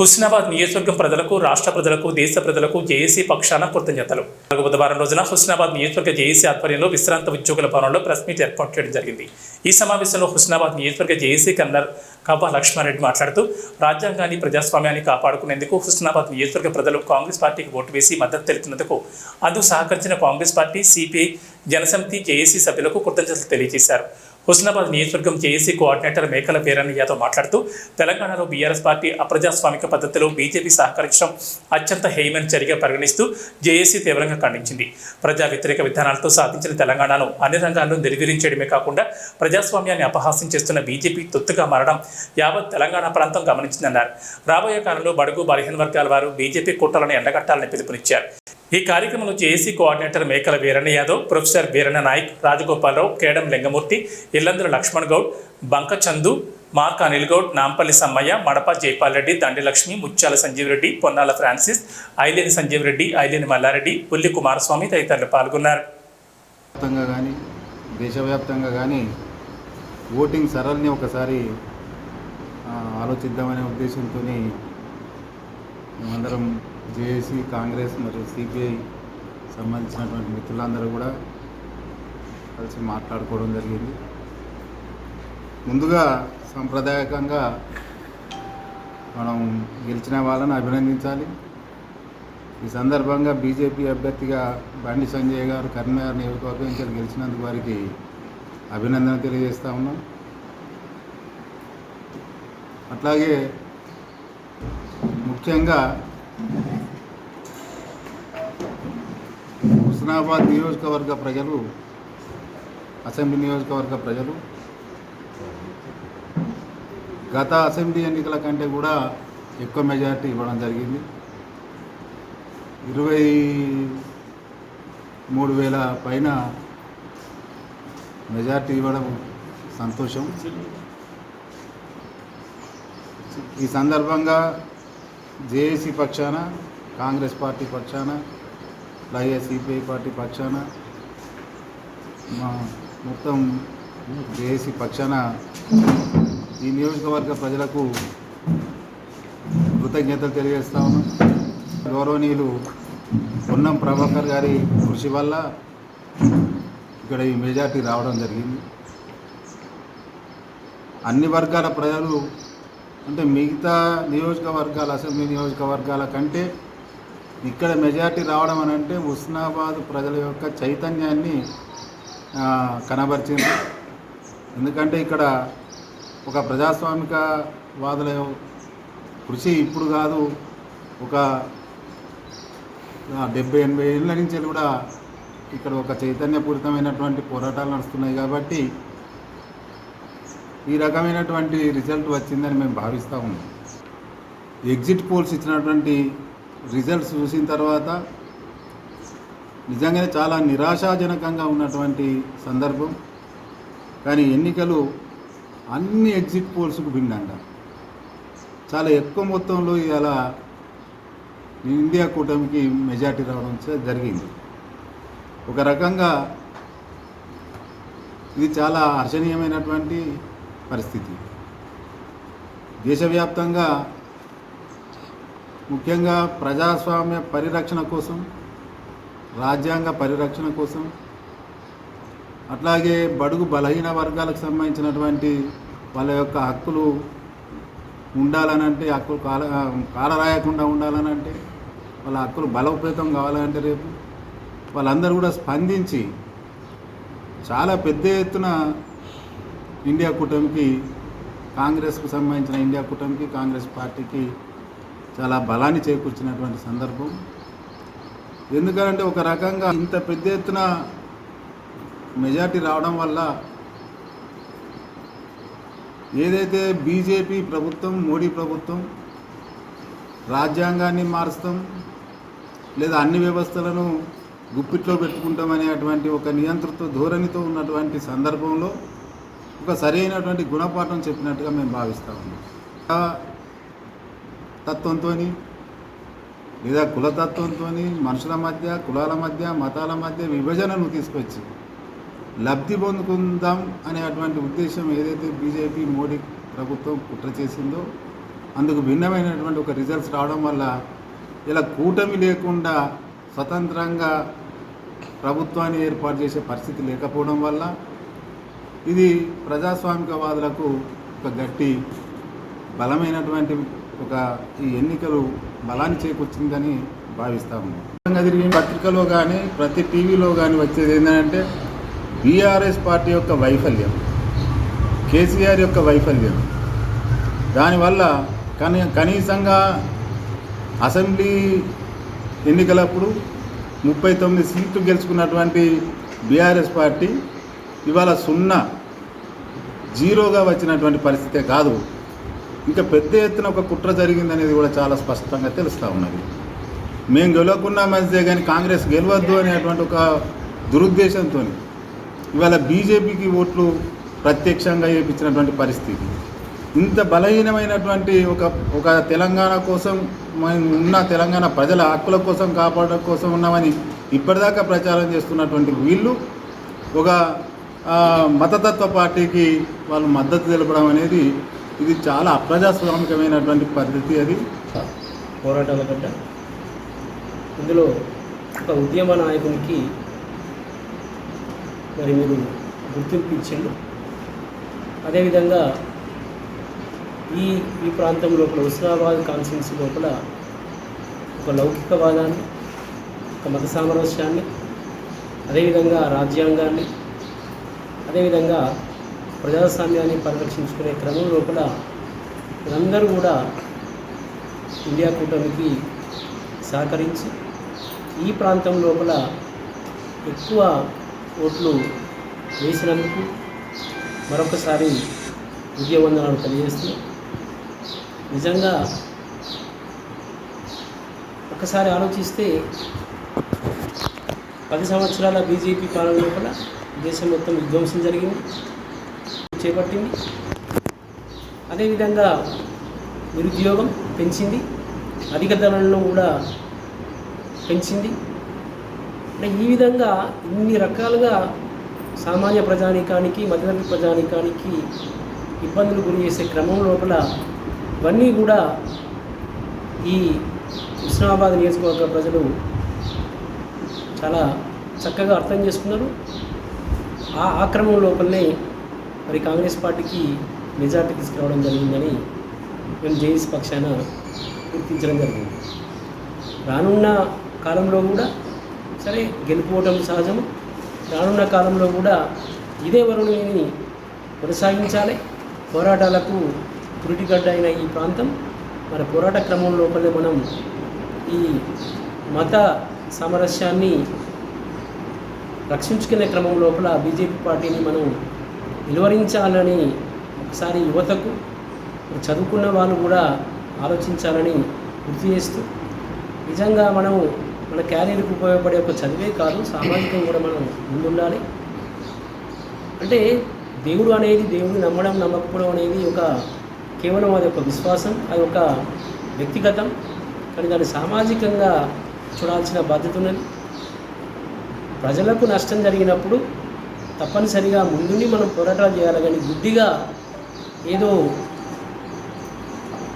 హుస్నాబాద్ నియోజకవర్గం ప్రజలకు రాష్ట్ర ప్రజలకు దేశ ప్రజలకు జేఏసీ పక్షాన కృతజ్ఞతలు. బుధవారం రోజున హుస్నాబాద్ నియోజకవర్గ జేఏసీ ఆధ్వర్యంలో విశ్రాంత ఉద్యోగుల భవనంలో ప్రెస్ మీట్ ఏర్పాటు చేయడం జరిగింది. ఈ సమావేశంలో హుస్నాబాద్ నియోజకవర్గ జేఏసీ కన్వీనర్ కవ్వ లక్ష్మారెడ్డి మాట్లాడుతూ రాజ్యాంగాన్ని ప్రజాస్వామ్యాన్ని కాపాడుకునేందుకు హుస్నాబాద్ నియోజకవర్గ ప్రజలు కాంగ్రెస్ పార్టీకి ఓటు వేసి మద్దతు తెలిపినందుకు అందుకు సహకరించిన Congress party CPI Janasamithi JAC సభ్యులకు కృతజ్ఞతలు తెలియజేశారు. హుస్నాబాద్ నియోజకవర్గం జేఏసీ కోఆర్డినేటర్ మేకల వీరన్నయ్యతో మాట్లాడుతూ తెలంగాణలో బీఆర్ఎస్ పార్టీ అప్రజాస్వామిక పద్ధతిలో బీజేపీ సహకరించడం అత్యంత హేయమైన చర్యగా పరిగణిస్తూ జేఏసీ తీవ్రంగా ఖండించింది. ప్రజా వ్యతిరేక విధానాలతో సాధించిన తెలంగాణను అన్ని రంగాల్లో నిర్వీరించడమే కాకుండా ప్రజాస్వామ్యాన్ని అపహాస్యం చేస్తున్న బీజేపీ తొత్తుగా మారడం యావత్ తెలంగాణ ప్రాంతం గమనించిందన్నారు. రాబోయే కాలంలో బడుగు బలహీన వర్గాల వారు బీజేపీ కుట్రలను ఎండగట్టాలని పిలుపునిచ్చారు. ఈ కార్యక్రమంలో JAC coordinator Mekala Veeranna Yadav professor Veeranna Nayak Rajagopalarao Kedam Lingamurthy Illandula Laxman Goud Bankachandu Mark Anil Goud Nampally Sammaiah Madapa Jaipal Reddy Dandi Lakshmi Mutyala Sanjeev Reddy Ponnala Francis Aileni Sanjeev Reddy Aileni Mallareddy Pulli Kumaraswamy తదితరులు పాల్గొన్నారు. కానీ దేశవ్యాప్తంగా కానీ voting సరళిని ఒకసారి ఆలోచిద్దామనే ఉద్దేశంతో మేమందరం JAC Congress మరియు సిపిఐ సంబంధించినటువంటి మిత్రులందరూ కూడా కలిసి మాట్లాడుకోవడం జరిగింది. ముందుగా సాంప్రదాయకంగా మనం గెలిచిన వాళ్ళని అభినందించాలి. ఈ సందర్భంగా బీజేపీ అభ్యర్థిగా బండి సంజయ్ గారు కరీంనగర్ నియోజకవర్గం నుంచి గెలిచినందుకు వారికి అభినందన తెలియజేస్తా ఉన్నాం. అట్లాగే ముఖ్యంగా హుస్నాబాద్ నియోజకవర్గ ప్రజలు అసెంబ్లీ నియోజకవర్గ ప్రజలు గత అసెంబ్లీ ఎన్నికల కంటే కూడా ఎక్కువ మెజారిటీ ఇవ్వడం జరిగింది. ఇరవై మూడు వేల పైన మెజార్టీ ఇవ్వడం సంతోషం. ఈ సందర్భంగా జేఏసీ పక్షాన కాంగ్రెస్ పార్టీ పక్షాన అలాగే సిపిఐ పార్టీ పక్షాన మా మొత్తం జేఏసీ పక్షాన ఈ నియోజకవర్గ ప్రజలకు కృతజ్ఞతలు తెలియజేస్తా ఉన్నాం. గౌరవనీయులు పొన్నం ప్రభాకర్ గారి కృషి వల్ల ఇక్కడ ఈ మెజార్టీ రావడం జరిగింది. అన్ని వర్గాల ప్రజలు అంటే మిగతా నియోజకవర్గాల అసెంబ్లీ నియోజకవర్గాల కంటే ఇక్కడ మెజార్టీ రావడం అని అంటే ఉస్నాబాద్ ప్రజల యొక్క చైతన్యాన్ని కనబరిచింది. ఎందుకంటే ఇక్కడ ఒక ప్రజాస్వామిక వాదుల కృషి ఇప్పుడు కాదు ఒక డెబ్బై ఎనభై ఏళ్ళ నుంచి కూడా ఇక్కడ ఒక చైతన్యపూరితమైనటువంటి పోరాటాలు నడుస్తున్నాయి కాబట్టి ఈ రకమైనటువంటి రిజల్ట్ వచ్చిందని మేము భావిస్తూ ఉన్నాం. ఎగ్జిట్ పోల్స్ ఇచ్చినటువంటి రిజల్ట్స్ చూసిన తర్వాత నిజంగానే చాలా నిరాశాజనకంగా ఉన్నటువంటి సందర్భం. కానీ ఎన్నికలు అన్ని ఎగ్జిట్ పోల్స్కు భిన్నంగా. చాలా ఎక్కువ మొత్తంలో ఇలా ఇండియా కూటమికి మెజార్టీ రావడం జరిగింది. ఒక రకంగా ఇది చాలా హర్షణీయమైనటువంటి పరిస్థితి. దేశవ్యాప్తంగా ముఖ్యంగా ప్రజాస్వామ్య పరిరక్షణ కోసం రాజ్యాంగ పరిరక్షణ కోసం అట్లాగే బడుగు బలహీన వర్గాలకు సంబంధించినటువంటి వాళ్ళ యొక్క హక్కులు ఉండాలనంటే హక్కులు కాల కాలరాయకుండా ఉండాలనంటే వాళ్ళ హక్కులు బలోపేతం కావాలంటే రేపు వాళ్ళందరూ కూడా స్పందించి చాలా పెద్ద ఎత్తున ఇండియా కూటమికి కాంగ్రెస్కు సంబంధించిన ఇండియా కూటమికి కాంగ్రెస్ పార్టీకి చాలా బలాన్ని చేకూర్చినటువంటి సందర్భం. ఎందుకంటే ఒక రకంగా ఇంత పెద్ద ఎత్తున మెజార్టీ రావడం వల్ల ఏదైతే బీజేపీ ప్రభుత్వం మోడీ ప్రభుత్వం రాజ్యాంగాన్ని మారుస్తాం లేదా అన్ని వ్యవస్థలను గుప్పిట్లో పెట్టుకుంటాం అనేటువంటి ఒక నియంత్రిత ధోరణితో ఉన్నటువంటి సందర్భంలో ఒక సరైనటువంటి గుణపాఠం చెప్పినట్టుగా మేము భావిస్తా ఉన్నాం. తత్వంతో లేదా కులతత్వంతో మనుషుల మధ్య కులాల మధ్య మతాల మధ్య విభజనను తీసుకొచ్చి లబ్ధి పొందుకుందాం అనేటువంటి ఉద్దేశం ఏదైతే బీజేపీ మోడీ ప్రభుత్వం కుట్ర చేసిందో అందుకు భిన్నమైనటువంటి ఒక రిజల్ట్స్ రావడం వల్ల ఇలా కూటమి లేకుండా స్వతంత్రంగా ప్రభుత్వాన్ని ఏర్పాటు చేసే పరిస్థితి లేకపోవడం వల్ల ఇది ప్రజాస్వామికవాదులకు ఒక గట్టి బలమైనటువంటి ఒక ఈ ఎన్నికలు బలాన్ని చేకూర్చిందని భావిస్తా ఉన్నాం. తిరిగి పత్రికలో కానీ ప్రతి టీవీలో కానీ వచ్చేది ఏంటంటే బీఆర్ఎస్ పార్టీ యొక్క వైఫల్యం కేసీఆర్ యొక్క వైఫల్యం. దానివల్ల కనీ కనీసంగా అసెంబ్లీ ఎన్నికలప్పుడు ముప్పై తొమ్మిది సీట్లు గెలుచుకున్నటువంటి బీఆర్ఎస్ పార్టీ ఇవాళ సున్నా జీరోగా వచ్చినటువంటి పరిస్థితే కాదు. ఇంకా పెద్ద ఎత్తున ఒక కుట్ర జరిగిందనేది కూడా చాలా స్పష్టంగా తెలుస్తూ ఉన్నది. మేము గెలవకున్నా మంచిదే కానీ కాంగ్రెస్ గెలవద్దు అనేటువంటి ఒక దురుద్దేశంతో ఇవాళ బీజేపీకి ఓట్లు ప్రత్యక్షంగా వేయించినటువంటి పరిస్థితి. ఇంత బలహీనమైనటువంటి ఒక ఒక తెలంగాణ కోసం మేము ఉన్న తెలంగాణ ప్రజల హక్కుల కోసం కాపాడడం కోసం ఉన్నామని ఇప్పటిదాకా ప్రచారం చేస్తున్నటువంటి వీళ్ళు ఒక మతతత్వ పార్టీకి వాళ్ళు మద్దతు తెలపడం అనేది ఇది చాలా అప్రజాస్వామికమైనటువంటి పద్ధతి అది. పోరాటాల గడ్డ ఇందులో ఒక ఉద్యమ నాయకునికి మరి మీరు గుర్తింపు ఇచ్చిండు అదేవిధంగా ఈ ఈ ప్రాంతం లోపల హుస్నాబాద్ కాన్స్టిట్యున్సీ లోపల ఒక లౌకికవాదాన్ని ఒక మత సామరస్యాన్ని అదేవిధంగా రాజ్యాంగాన్ని అదేవిధంగా ప్రజాస్వామ్యాన్ని పరిరక్షించుకునే క్రమం లోపల అందరూ కూడా ఇండియా కూటమికి సహకరించి ఈ ప్రాంతం లోపల ఎక్కువ ఓట్లు వేసినందుకు మరొకసారి విజయవందనాలు తెలియజేస్తూ నిజంగా ఒకసారి ఆలోచిస్తే పది సంవత్సరాల బీజేపీ పాలన లోపల దేశం మొత్తం విధ్వంసం జరిగింది చేపట్టింది. అదేవిధంగా నిరుద్యోగం పెంచింది అధిక ధరలను కూడా పెంచింది. అంటే ఈ విధంగా ఇన్ని రకాలుగా సామాన్య ప్రజానీకానికి మధ్యతరగతి ప్రజానీకానికి ఇబ్బందులు గురి చేసే క్రమం లోపల ఇవన్నీ కూడా ఈ హుస్నాబాద్ నియోజకవర్గ ప్రజలు చాలా చక్కగా అర్థం చేసుకున్నారు. ఆ ఆక్రమం లోపలనే మరి కాంగ్రెస్ పార్టీకి మెజార్టీ తీసుకురావడం జరిగిందని మేము జేఎస్ పక్షాన గుర్తించడం జరిగింది. రానున్న కాలంలో కూడా సరే గెలుపుకోవటం సహజము రానున్న కాలంలో కూడా ఇదే వరుణుని కొనసాగించాలి. పోరాటాలకు పురిటిగడ్డ అయిన ఈ ప్రాంతం మన పోరాట క్రమం లోపలే మనం ఈ మత సామరస్యాన్ని రక్షించుకునే క్రమం లోపల బీజేపీ పార్టీని మనం నిలువరించాలని ఒకసారి యువతకు చదువుకున్న వాళ్ళు కూడా ఆలోచించాలని గుర్తు చేస్తూ నిజంగా మనం మన క్యారియర్కి ఉపయోగపడే ఒక చదివే కాదు సామాజికంగా కూడా మనం ముందుండాలి. అంటే దేవుడు అనేది దేవుడు నమ్మడం నమ్మకపోవడం అనేది ఒక కేవలం అది ఒక విశ్వాసం అది ఒక వ్యక్తిగతం కానీ దాన్ని సామాజికంగా చూడాల్సిన బాధ్యత ఉన్నది. ప్రజలకు నష్టం జరిగినప్పుడు తప్పనిసరిగా ముందుని మనం పోరాటాలు చేయాలి. కానీ గుడ్డిగా ఏదో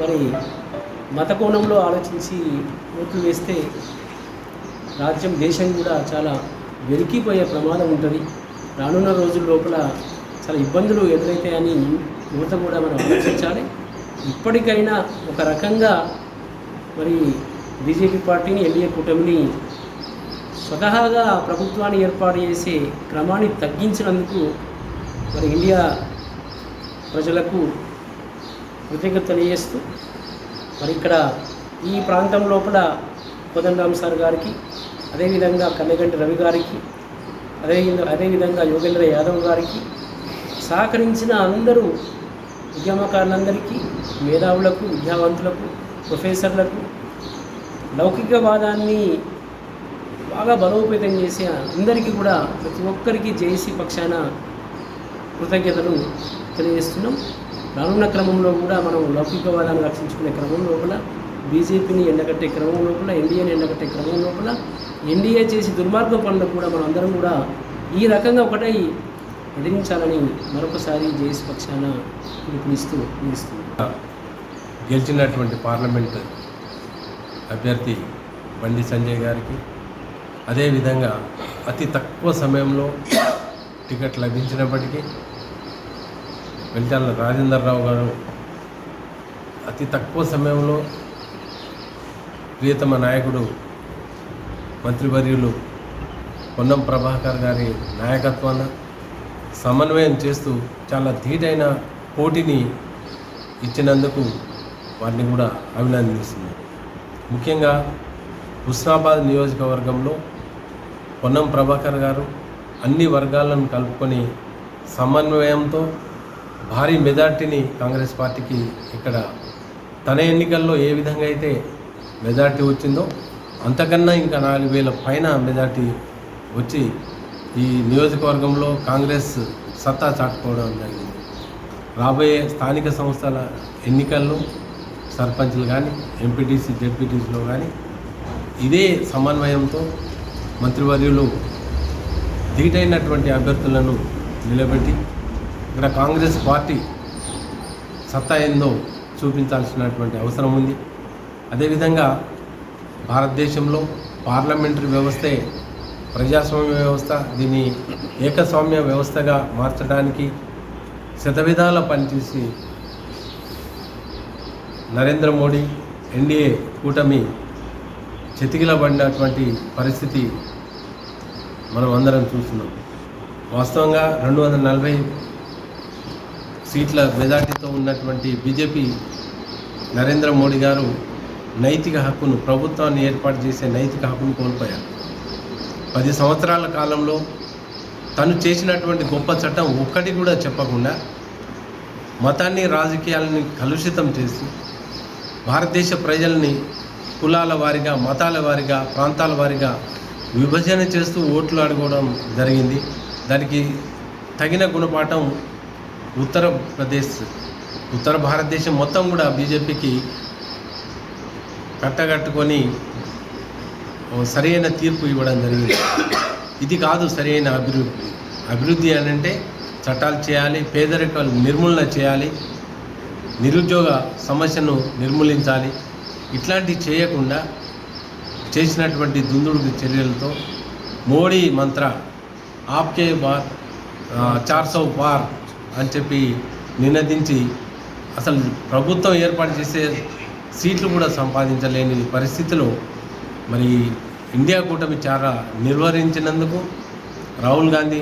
మరి మత కోణంలో ఆలోచించి ఓట్లు వేస్తే రాజ్యం దేశం కూడా చాలా వెలికిపోయే ప్రమాదం ఉంటుంది. రానున్న రోజుల లోపల చాలా ఇబ్బందులు ఎదురైతాయని యువత కూడా మనం ఆలోచించాలి. ఇప్పటికైనా ఒక రకంగా మరి బీజేపీ పార్టీని ఎన్డీఏ కూటమిని స్వతహాగా ప్రభుత్వాన్ని ఏర్పాటు చేసే క్రమాన్ని తగ్గించినందుకు మరి ఇండియా ప్రజలకు కృతజ్ఞత తెలియజేస్తూ మరి ఇక్కడ ఈ ప్రాంతం లోపల కోదండరామ్ సార్ గారికి అదేవిధంగా కన్నెగంటి రవి గారికి అదే అదేవిధంగా యోగేంద్ర యాదవ్ గారికి సహకరించిన అందరూ ఉద్యమకారులందరికీ మేధావులకు విద్యావంతులకు ప్రొఫెసర్లకు లౌకికవాదాన్ని బాగా బలోపేతం చేసే అందరికీ కూడా ప్రతి ఒక్కరికి జేసీ పక్షాన కృతజ్ఞతలు తెలియజేస్తున్నాం. రానున్న క్రమంలో కూడా మనం లౌకికవాదాన్ని రక్షించుకునే క్రమం లోపల బీజేపీని ఎండగట్టే క్రమం లోపల ఎన్డీఏని ఎండగట్టే క్రమం లోపల ఎన్డీఏ చేసి దుర్మార్గ పనులకు కూడా మనం అందరం కూడా ఈ రకంగా ఒకటై ఎదిరించాలని మరొకసారి జేఎస్ పక్షాన పిలుపునిస్తూ నిలుస్తుంది గెలిచినటువంటి పార్లమెంట్ అభ్యర్థి బండి సంజయ్ గారికి అదేవిధంగా అతి తక్కువ సమయంలో టికెట్ లభించినప్పటికీ వెంటాల రాజేందర్ రావు గారు అతి తక్కువ సమయంలో ప్రియతమ నాయకుడు మంత్రివర్యులు పొన్నం ప్రభాకర్ గారి నాయకత్వాన సమన్వయం చేస్తూ చాలా ధీటైన పోటీని ఇచ్చినందుకు వారిని కూడా అభినందిస్తున్నాను. ముఖ్యంగా హుస్నాబాద్ నియోజకవర్గంలో పొన్నం ప్రభాకర్ గారు అన్ని వర్గాలను కలుపుకొని సమన్వయంతో భారీ మెజార్టీని కాంగ్రెస్ పార్టీకి ఇక్కడ తన ఎన్నికల్లో ఏ విధంగా అయితే మెజార్టీ వచ్చిందో అంతకన్నా ఇంకా నాలుగు వేల పైన మెజార్టీ వచ్చి ఈ నియోజకవర్గంలో కాంగ్రెస్ సత్తా చాటుకోవడం జరిగింది. రాబోయే స్థానిక సంస్థల ఎన్నికల్లో సర్పంచ్లు కానీ ఎంపీటీసీ జెడ్పీటీసీలో కానీ ఇదే సమన్వయంతో మంత్రివర్యులు ధీటైనటువంటి అభ్యర్థులను నిలబెట్టి ఇక్కడ కాంగ్రెస్ పార్టీ సత్తా ఏందో చూపించాల్సినటువంటి అవసరం ఉంది. అదేవిధంగా భారతదేశంలో పార్లమెంటరీ వ్యవస్థే ప్రజాస్వామ్య వ్యవస్థ దీన్ని ఏకస్వామ్య వ్యవస్థగా మార్చడానికి శతవిధాల పనిచేసి నరేంద్ర మోడీ ఎన్డీఏ కూటమి చెతికిలబడినటువంటి పరిస్థితి మనం అందరం చూస్తున్నాం. వాస్తవంగా రెండు వందల నలభై సీట్ల మెజార్టీతో ఉన్నటువంటి బీజేపీ నరేంద్ర మోడీ గారు నైతిక హక్కును ప్రభుత్వాన్ని ఏర్పాటు చేసే నైతిక హక్కును కోల్పోయారు. పది సంవత్సరాల కాలంలో తను చేసినటువంటి గొప్ప చట్టం ఒక్కటి కూడా చెప్పకుండా మతాన్ని రాజకీయాలని కలుషితం చేసి భారతదేశ ప్రజల్ని కులాల వారిగా మతాల వారిగా ప్రాంతాల వారిగా విభజన చేస్తూ ఓట్లు ఆడుకోవడం జరిగింది. దానికి తగిన గుణపాఠం ఉత్తరప్రదేశ్ ఉత్తర భారతదేశం మొత్తం కూడా బీజేపీకి కట్టగట్టుకొని సరైన తీర్పు ఇవ్వడం జరిగింది. ఇది కాదు సరైన అభివృద్ధి. అభివృద్ధి అని అంటే చట్టాలు చేయాలి పేదరికాలు నిర్మూలన చేయాలి నిరుద్యోగ సమస్యను నిర్మూలించాలి. ఇట్లాంటివి చేయకుండా చేసినటువంటి దుందుడు చర్యలతో మోడీ మంత్ర ఆప్కే బార్ చార్ సౌ పార్ అని చెప్పి నినదించి అసలు ప్రభుత్వం ఏర్పాటు చేసే సీట్లు కూడా సంపాదించలేని పరిస్థితిలో మరి ఇండియా కూటమి చాలా నిర్వహించినందుకు రాహుల్ గాంధీ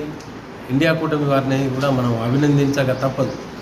ఇండియా కూటమి వారిని కూడా మనం అభినందించక తప్పదు.